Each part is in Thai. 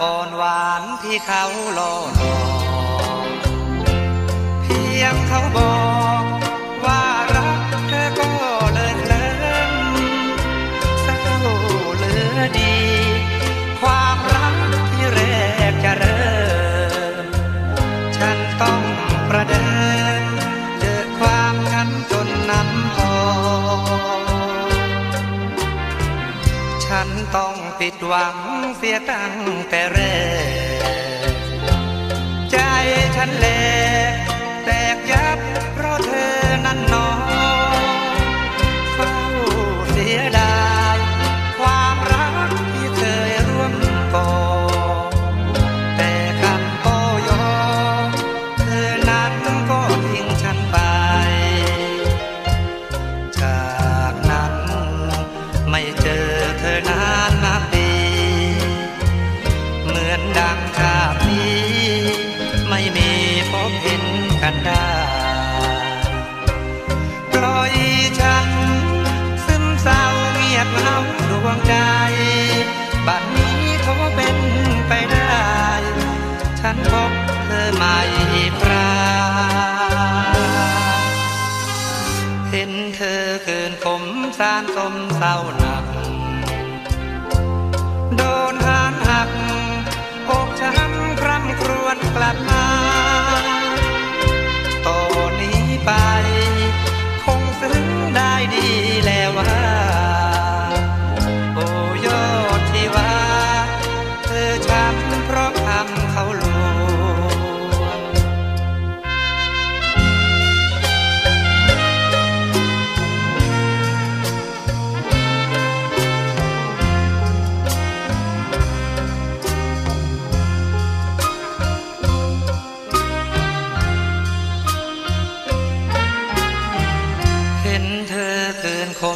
อ่อนหวานที่เขาล่อหลอกเพียงเขาบอกว่ารักเธอก็เลยเลิ้มเศร้าเหลือดี ความรักที่แรกจะเริ่ม ฉันต้องประเดิมเจอความช้ำจนน้ำพอ ฉันต้อง ผิดหวังเสียตั้งแต่แรก ใจฉันเล ดังชาตินี้ ไม่มีพบเห็นกันได้ปล่อยฉัน ซึมเศร้าเงียบเหงาดวงใจบัดนี้เขาเป็นไปได้ ฉันพบเธอใหม่คราเห็นเธอเกินขมสารสมเศร้าหนัก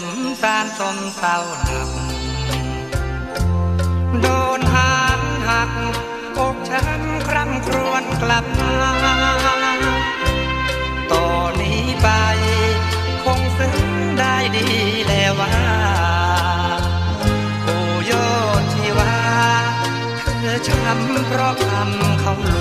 มสารสมเศร้าหนัก โดนหานหัก อกช้ำคร่ำครวญกลับมาต่อนนี้ไป คงซึ้งได้ดีแล้วว่าโอ้ยอดที่ว่าเธอช้ำเพราะคำเขาลว